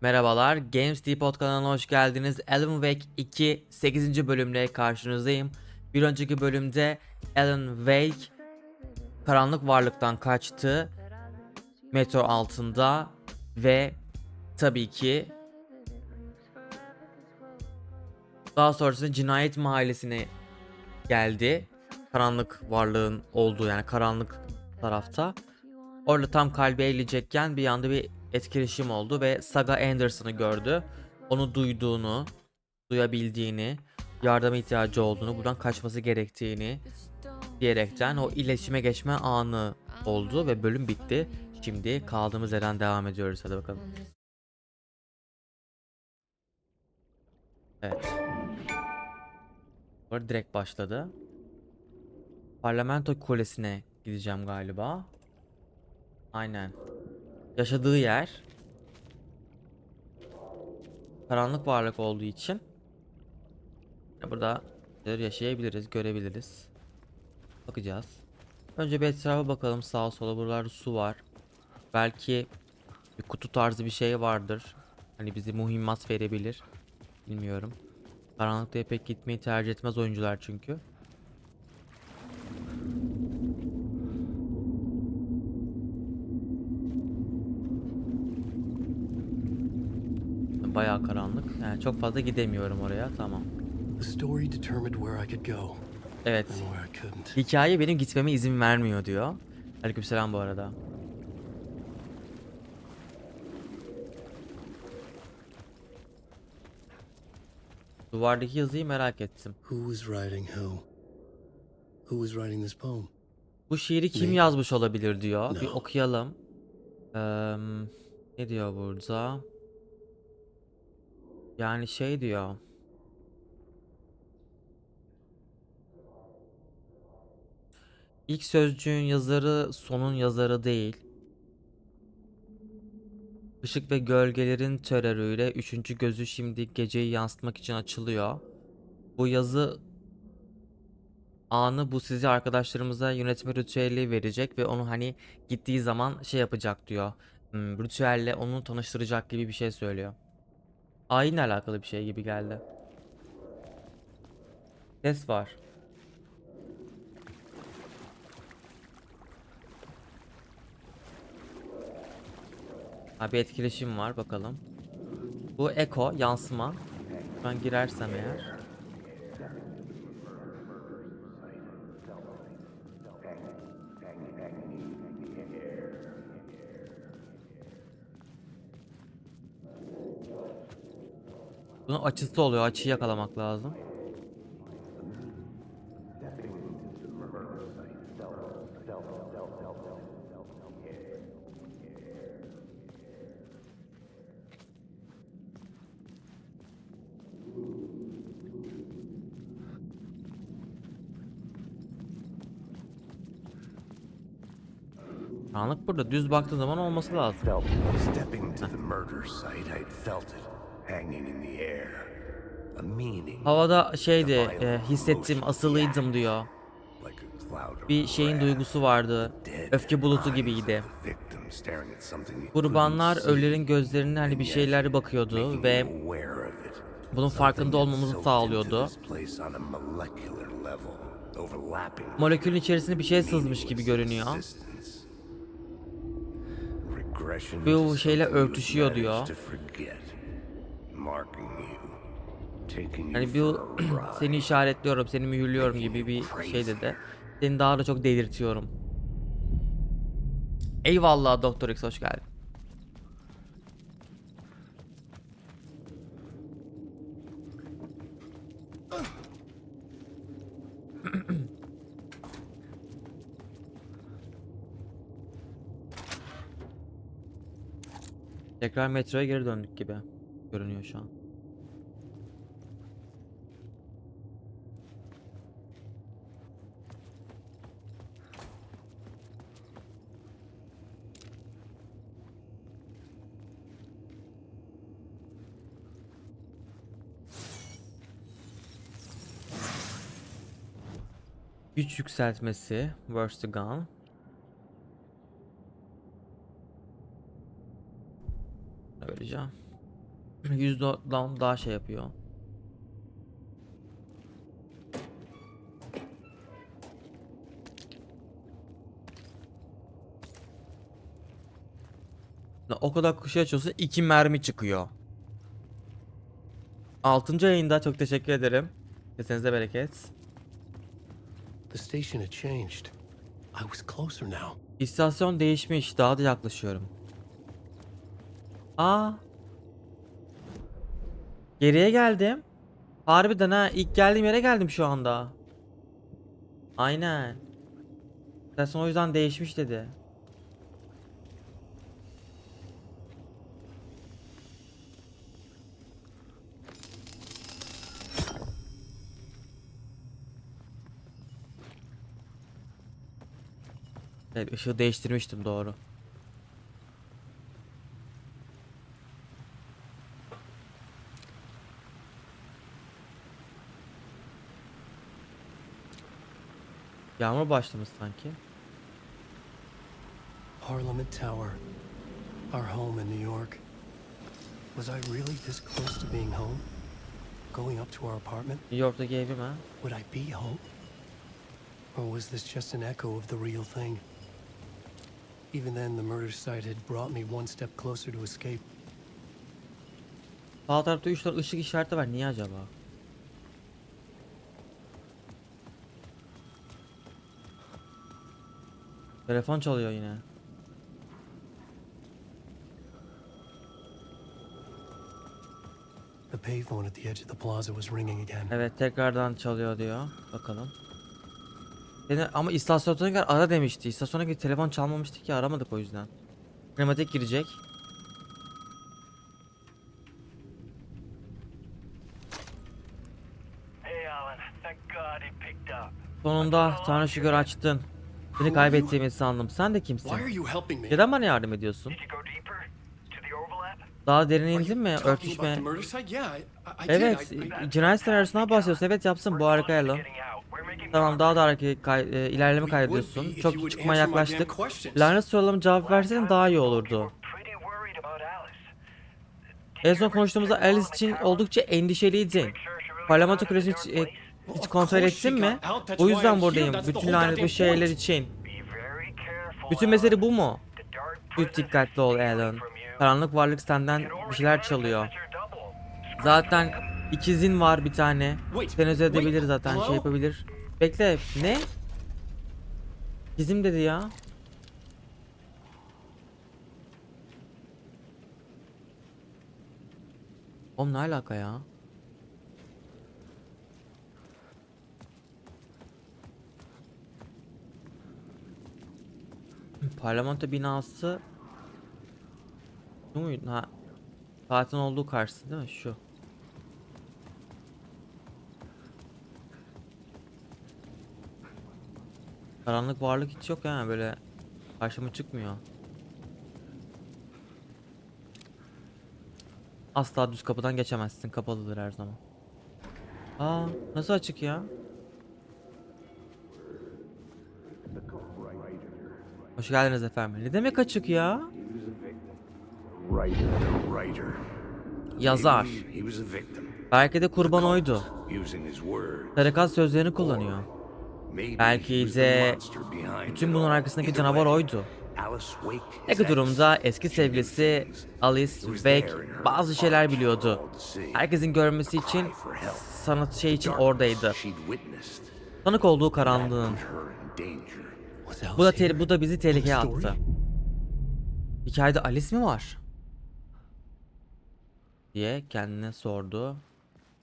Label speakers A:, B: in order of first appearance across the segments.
A: Merhabalar, Games Depot kanalına hoş geldiniz. Alan Wake 2 8. bölümle karşınızdayım. Bir önceki bölümde Alan Wake karanlık varlıktan kaçtı. Metro altında ve tabii ki daha sonrasında cinayet mahallesine geldi. Karanlık varlığın olduğu yani karanlık tarafta. Orada tam kalbi eğilecekken bir anda bir etkileşim oldu ve Saga Anderson'ı gördü. Onu duyduğunu, duyabildiğini, yardıma ihtiyacı olduğunu, buradan kaçması gerektiğini diyerekten o iletişime geçme anı oldu ve bölüm bitti. Şimdi kaldığımız yerden devam ediyoruz. Hadi bakalım. Evet. Bu arada direkt başladı. Parlamento Kulesi'ne gideceğim galiba. Aynen. Yaşadığı yer karanlık varlık olduğu için burada yaşayabiliriz, görebiliriz. Bakacağız. Önce bir etrafa bakalım sağa sola. Buralarda su var. Belki bir kutu tarzı bir şey vardır. Hani bizi mühimmat verebilir. Bilmiyorum. Karanlıkta pek gitmeyi tercih etmez oyuncular çünkü. Bayağı karanlık. Yani çok fazla gidemiyorum oraya. Tamam. Evet. Hikaye benim gitmeme izin vermiyor diyor. Aleykümselam bu arada. Duvardaki yazıyı merak ettim.
B: Who was writing who? Who was writing this poem?
A: Bu şiiri kim yazmış olabilir diyor. Bir
B: No.
A: okuyalım. Eee, ne diyor burada? Yani şey diyor. İlk sözcüğün yazarı sonun yazarı değil. Işık ve gölgelerin terörüyle üçüncü gözü şimdi geceyi yansıtmak için açılıyor. Bu yazı anı bu sizi arkadaşlarımıza yönetme ritüeli verecek ve onu hani gittiği zaman şey yapacak diyor. Hmm, ritüelle onu tanıştıracak gibi bir şey söylüyor. Ayinle alakalı bir şey gibi geldi. Ses var. Ha bir etkileşim var bakalım. Bu eko yansıma. Ben girersem eğer. Bunun açısı oluyor. Açıyı yakalamak lazım. Karanlık burada. Düz baktığın zaman olması lazım.
C: Hanging in the air. A meaning.
A: Havada şeydi, e, hissettim, asılıydım diyor. Bir şeyin duygusu vardı. Öfke bulutu gibiydi. Kurbanlar ölülerin gözlerine hani bir şeyler bakıyordu ve bunun farkında olmamızı sağlıyordu. Molekülün içerisine bir şey sızmış gibi görünüyor. Bu şeyle örtüşüyor diyor.
C: A ride.
A: seni işaretliyorum, seni mühürlüyorum gibi bir şey dedi. Seni daha da çok delirtiyorum. Eyvallah Doktor X hoş geldin. Tekrar metroya geri döndük gibi görünüyor şu an. Güç yükseltmesi. Worst gun. Vereceğim. %10 daha şey yapıyor. O kadar kuşu açıyorsun iki mermi çıkıyor. 6. ayında çok teşekkür ederim. Kesenize bereket.
B: The station had changed. I was closer now.
A: İstasyon değişmiş. Daha da yaklaşıyorum. Aa. Geriye geldim. Harbiden ha. ilk geldiğim yere geldim şu anda. Aynen. İstasyon o yüzden değişmiş dedi. Evet ışığı değiştirmiştim doğru. Yağmur başlamış sanki.
B: Parliament Tower. Our home in New York. Was I really this close to being home? Going up to our apartment?
A: New York'taki evim ha.
B: Would I be home? Or was this just an echo of the real thing? Even then, the murder site had brought me one step closer to escape.
A: Sağ tarafta 3 tane ışık işareti var. Niye acaba? Telefon çalıyor yine.
B: The payphone at the edge of the plaza was ringing again.
A: Evet tekrardan çalıyor diyor. Bakalım. Seni ama istasyona kadar ara demişti. İstasyona kadar telefon çalmamıştı ki aramadık o yüzden. Pneumatik girecek.
D: Hey, Alan. Thank God he picked up.
A: Sonunda Tanrı şükür açtın. Seni kaybettiğimi sandım. Sen de kimsin? Neden bana yardım ediyorsun? Daha derine indin mi? Örtüşme. Evet,
B: I,
A: cinayet senaryosundan bahsediyorsun. Evet yapsın bu harika
D: making
A: Tamam daha da hareket kay- e, ilerleme kaydediyorsun. Çok çıkma yaklaştık. Lanet sorulama cevap verseydin daha iyi olurdu. En son konuştuğumuzda Alice için oldukça endişeliydin. Parlamento kulesini hiç, kontrol ettin mi? O yüzden buradayım. Bütün lanet bu şeyler için. Bütün mesele bu mu?
D: Presence
A: dikkatli ol Alan. Karanlık varlık senden bir şeyler çalıyor. Zaten ikizin var bir tane. Özedebilir
B: wait,
A: zaten şey yapabilir. Bekle ne? İkizim dedi ya. Oğlum ne alaka ya? Parlamento binası Şu muydu? Ha. Saatin olduğu karşısı değil mi? Şu. Karanlık varlık hiç yok yani böyle karşıma çıkmıyor. Asla düz kapıdan geçemezsin. Kapalıdır her zaman. Aa, nasıl açık ya? Hoş geldiniz efendim. Ne demek açık ya? Yazar. Belki de kurban oydu. Tarikat sözlerini kullanıyor. Belki de bütün bunun arkasındaki canavar oydu.
C: Alice Wake
A: Eki
C: is
A: durumda eski sevgilisi. Alice
C: her
A: bazı şeyler biliyordu. Herkesin görmesi için sanat şey için oradaydı. Tanık olduğu karanlığın. Bu da te- bu da bizi tehlikeye attı. Hikayede Alice mi var? diye kendine sordu.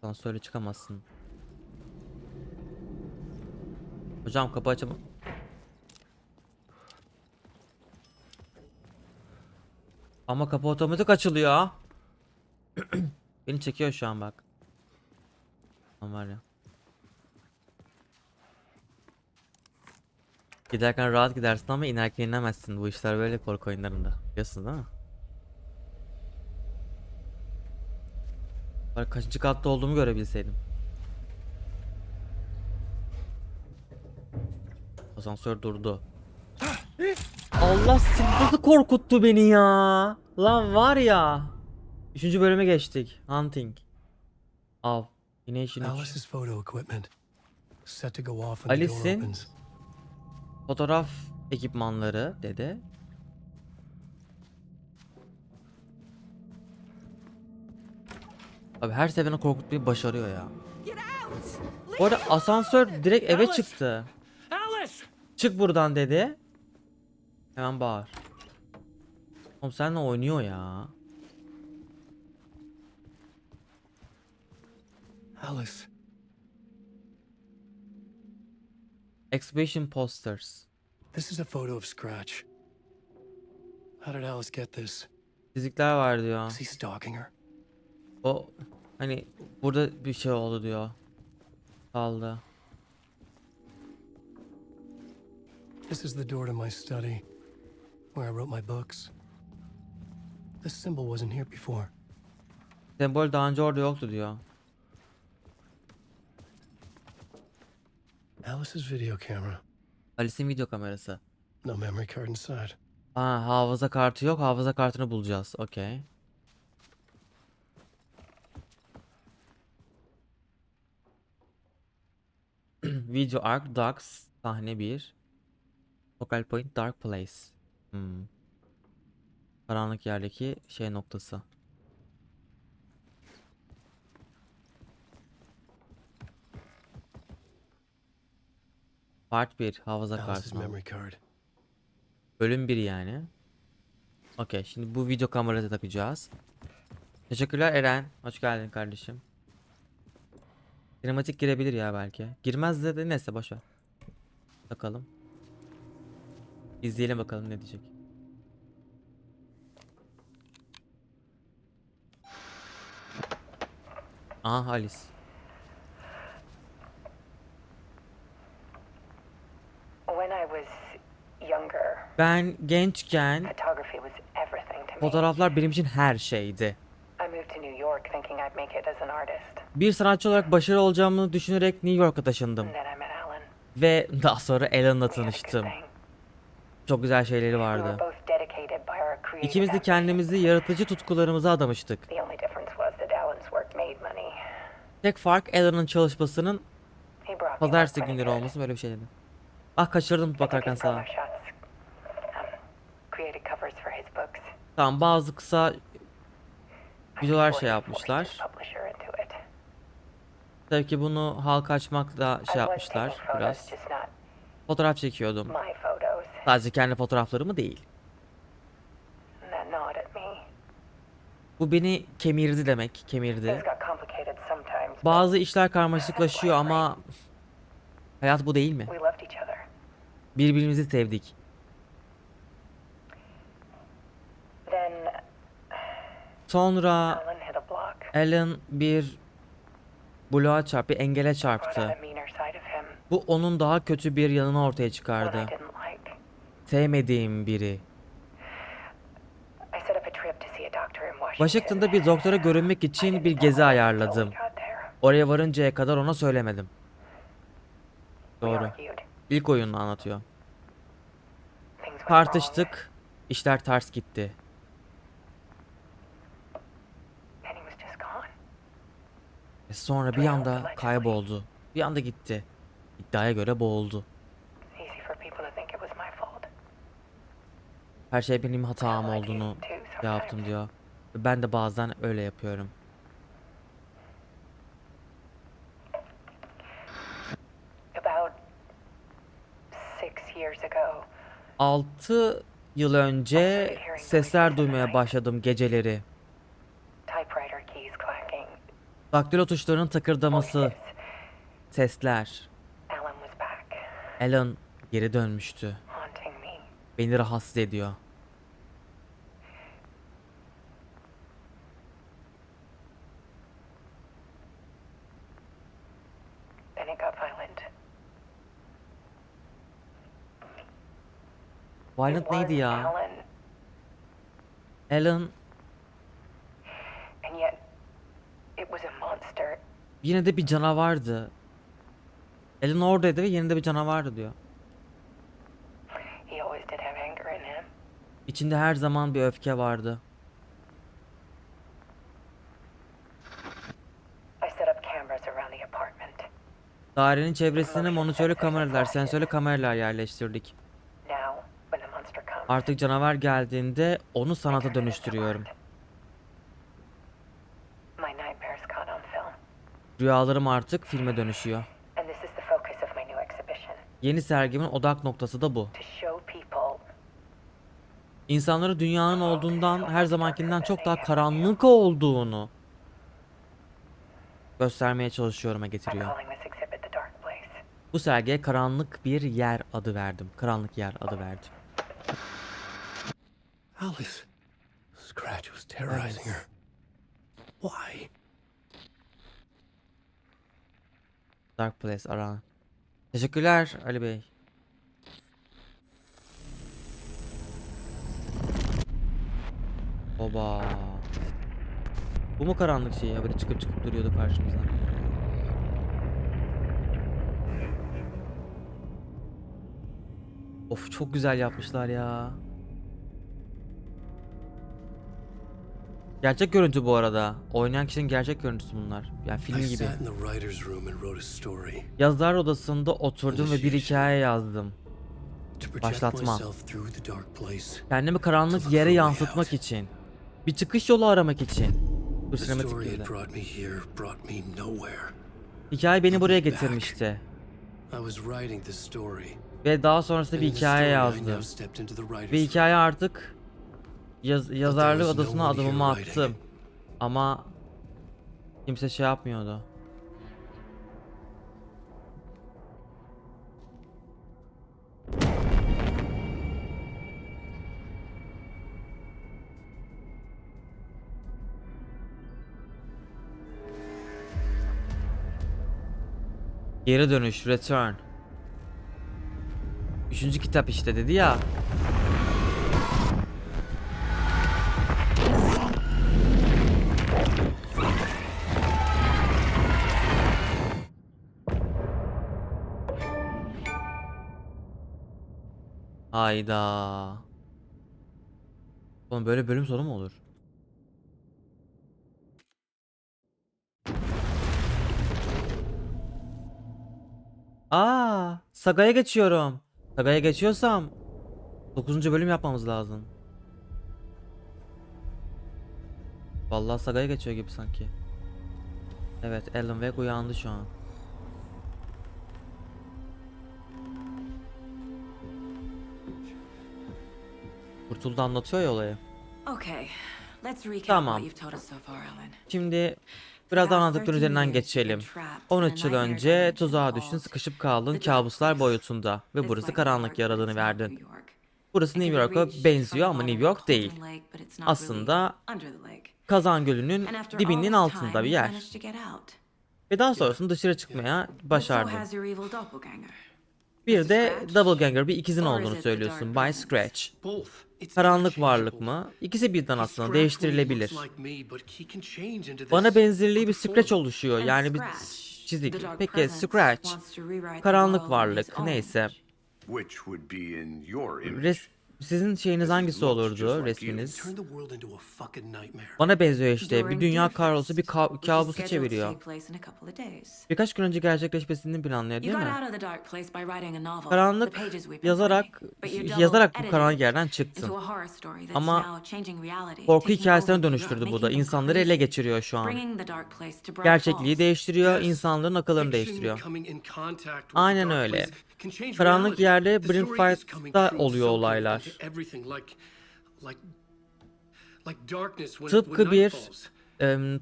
A: Sana söyle çıkamazsın. Hocam kapı açama. Ama kapı otomatik açılıyor. Beni çekiyor şu an bak. Var ya. Giderken rahat gidersin ama inerken inemezsin. Bu işler böyle korku oyunlarında. Biliyorsun değil mi? Bari kaçıncı katta olduğumu görebilseydim. Asansör durdu. Allah nasıl korkuttu beni ya. Lan var ya. Üçüncü bölüme geçtik. Hunting. Av. Yine işin Alice'in. Fotoğraf ekipmanları dedi. Abi her seferinde korkutmayı başarıyor ya. Bu arada asansör direkt eve çıktı. Çık buradan dedi. Hemen bağır. Oğlum seninle oynuyor ya.
B: Alice.
A: Exhibition posters.
B: This is a photo of Scratch. How did Alice get this?
A: Fizikler var diyor.
B: Is he stalking her?
A: O hani burada bir şey oldu diyor. Kaldı.
B: This is the door to my study, where I wrote my books. This symbol wasn't here before.
A: Sembol daha önce orada yoktu diyor.
B: Alice's video camera.
A: Alice'in video kamerası.
B: No memory card inside.
A: Aa hafıza kartı yok. Hafıza kartını bulacağız. Okey. Video Arc Docs sahne 1. Focal Point Dark Place. Hmm. Karanlık yerdeki şey noktası. Part 1 hafıza kartı. Bölüm 1 yani. Okey şimdi bu video kamerası takacağız. Teşekkürler Eren. Hoş geldin kardeşim. Sinematik girebilir ya belki. Girmez de, de neyse boşver. Bakalım. İzleyelim bakalım ne diyecek. Aha Alice.
E: When I was younger,
A: Ben gençken fotoğraflar benim için her şeydi. Bir sanatçı olarak başarılı olacağımı düşünerek New York'a taşındım. Ve daha sonra Alan'la tanıştım. Çok güzel şeyleri vardı. İkimiz de kendimizi yaratıcı tutkularımıza adamıştık. Tek fark Alan'ın çalışmasının pazartesi günleri olması böyle bir şey dedi. Ah kaçırdım bakarken sağa. Tamam bazı kısa videolar şey yapmışlar. Tabii ki bunu halka açmakla şey yapmışlar biraz. Fotoğraf çekiyordum. Sadece kendi fotoğraflarımı değil. Bu beni kemirdi demek, kemirdi. Bazı işler karmaşıklaşıyor ama hayat bu değil mi? Birbirimizi sevdik. Sonra
E: Alan
A: bir bloğa çarptı, engele çarptı. Bu onun daha kötü bir yanını ortaya çıkardı. Sevmediğim biri. Washington'da bir doktora görünmek için bir gezi ayarladım. Oraya varıncaya kadar ona söylemedim. Doğru. İlk oyunu anlatıyor. Tartıştık. İşler ters gitti.
E: And he was just gone.
A: Ve sonra bir anda kayboldu. Bir anda gitti. İddiaya göre boğuldu. Her şey benim hatam olduğunu yaptım diyor. Ve Ben de bazen öyle yapıyorum. 6 yıl önce sesler duymaya başladım geceleri. Daktilo tuşlarının takırdaması, sesler.
E: Alan
A: geri dönmüştü. Beni rahatsız ediyor.
E: Violent.
A: Neydi ya?
E: Alan,
A: Yine de bir canavardı. Elin oradaydı ve yine de bir canavardı diyor. İçinde her zaman bir öfke vardı. Dairenin çevresine monitörlü kameralar, sensörlü kameralar yerleştirdik. Artık canavar geldiğinde onu sanata dönüştürüyorum. Rüyalarım artık filme dönüşüyor. Yeni sergimin odak noktası da bu. İnsanları dünyanın olduğundan her zamankinden çok daha karanlık olduğunu göstermeye çalışıyorum'a getiriyor. Bu sergiye karanlık bir yer adı verdim. Karanlık yer adı verdim.
B: Alice. Scratch was terrorizing her. Why?
A: Dark Place ara. Teşekkürler Ali Bey. Oba. Bu mu karanlık şey ya? Böyle çıkıp çıkıp duruyordu karşımıza. Of çok güzel yapmışlar ya. Gerçek görüntü bu arada. Oynayan kişinin gerçek görüntüsü bunlar. Yani film gibi. Yazılar odasında oturdum ve bir hikaye yazdım. Başlatma. Kendimi karanlık yere yansıtmak için. Bir çıkış yolu aramak için. Dur sinematik girdi. Hikaye beni buraya getirmişti. Ve daha sonrasında bir hikaye yazdım. Ve hikaye artık yaz, yazarlık odasına adımımı attım. Ama kimse şey yapmıyordu. Geri dönüş, return. Üçüncü kitap işte dedi ya. Hayda. Oğlum böyle bölüm sonu mu olur? Aa, Saga'ya geçiyorum. Saga'ya geçiyorsam 9. bölüm yapmamız lazım. Vallahi Saga'ya geçiyor gibi sanki. Evet, Alan Wake uyandı şu an. Kurtuldu anlatıyor ya olayı.
F: Okay, let's recap
A: Tamam.
F: what you've told us so far, Alan.
A: Şimdi biraz daha anlattıkların üzerinden geçelim. 13 yıl önce tuzağa düştün, sıkışıp kaldın, kabuslar boyutunda ve burası karanlık yer adını verdin. Burası New York'a benziyor ama New York değil. Aslında Kazan Gölü'nün dibinin altında bir yer. Ve daha sonrasında dışarı çıkmaya başardın. Bir de Doppelganger bir ikizin olduğunu söylüyorsun Bay Scratch. Karanlık varlık mı? İkisi birden aslında değiştirilebilir. Bana benzerliği bir Scratch oluşuyor. Yani bir çizik. Peki Scratch, karanlık varlık neyse.
C: Which would be in your image.
A: Res sizin şeyiniz hangisi olurdu resminiz? Bana benziyor işte. Bir dünya kahrolusu bir ka- kabusu çeviriyor. Birkaç gün önce gerçekleşmesini planlıyor değil mi?
F: Karanlık yazarak
A: yazarak bu karanlık yerden çıktın. Ama korku hikayesine dönüştürdü bu da. İnsanları ele geçiriyor şu an. Gerçekliği değiştiriyor, insanların akıllarını değiştiriyor. Aynen öyle.
B: Place can change
A: Karanlık yerde
B: true,
A: oluyor olaylar. Tıpkı bir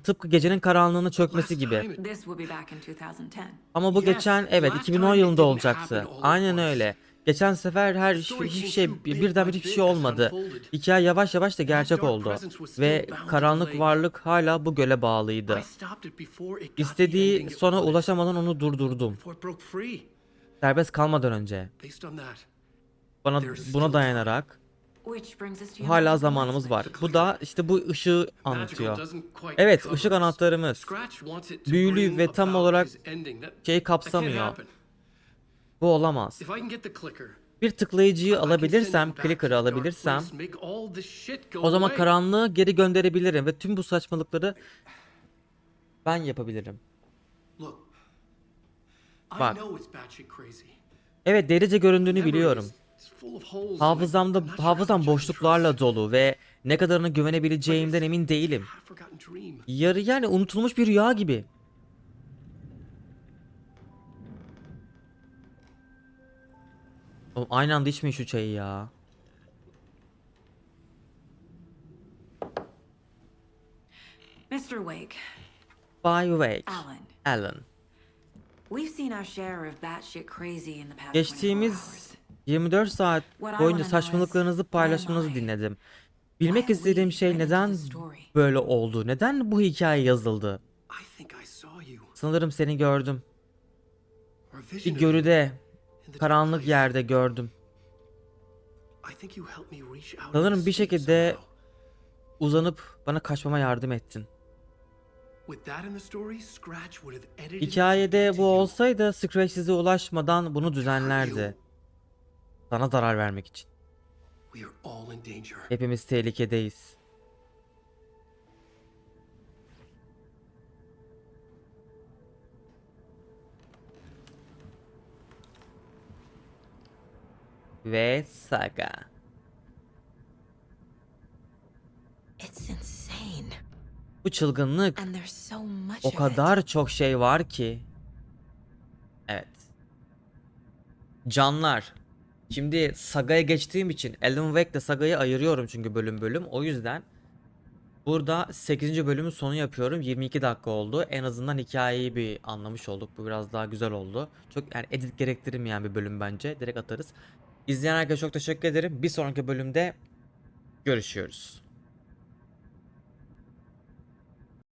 A: tıpkı gecenin karanlığını çökmesi gibi. Ama bu geçen evet
B: last
A: 2010
B: time it
A: yılında olacaktı. Aynen öyle. Geçen sefer her
B: story
A: hiçbir şey
B: through bit
A: birden hiçbir şey olmadı.
B: unfolded.
A: Hikaye yavaş yavaş da gerçek oldu ve karanlık varlık hala bu göle bağlıydı. İstediği sona ulaşamadan onu durdurdum. Serbest kalmadan önce. Bana buna dayanarak hala zamanımız var. Bu da işte bu ışığı anlatıyor. Evet, ışık anahtarımız. Büyülü ve tam olarak
B: can't
A: kapsamıyor. Bu olamaz. Bir tıklayıcıyı alabilirsem, clicker'ı alabilirsem o zaman karanlığı geri gönderebilirim ve tüm bu saçmalıkları ben yapabilirim. Bak. Evet delice göründüğünü biliyorum. Hafızamda hafızam boşluklarla dolu ve ne kadarını
B: Like
A: güvenebileceğimden emin değilim. Yarı yani unutulmuş bir rüya gibi. Oğlum aynı anda içmeyin şu çayı ya.
F: Mr. Wake,
A: By Wake.
F: Alan,
A: Alan. Geçtiğimiz
F: hours.
A: 24 saat boyunca saçmalıklarınızı paylaşmanızı dinledim. Bilmek istediğim şey neden böyle oldu? Neden bu hikaye yazıldı?
B: I think I saw you.
A: Sanırım seni gördüm. Bir görüde, karanlık yerde gördüm.
B: I think you helped me reach out and
A: Sanırım bir şekilde uzanıp bana kaçmama yardım ettin. Hikayede bu olsaydı Scratch size ulaşmadan bunu düzenlerdi. Sana zarar vermek için. Hepimiz tehlikedeyiz. Ve Saga. Bu çılgınlık o kadar çok şey var ki. Evet. Canlar. Şimdi Saga'ya geçtiğim için Alan Wake ile Saga'yı ayırıyorum çünkü bölüm bölüm. O yüzden burada 8. bölümün sonu yapıyorum. 22 dakika oldu. En azından hikayeyi bir anlamış olduk. Bu biraz daha güzel oldu. Çok yani edit gerektirmeyen bir bölüm bence. Direkt atarız. İzleyen herkese çok teşekkür ederim. Bir sonraki bölümde görüşüyoruz.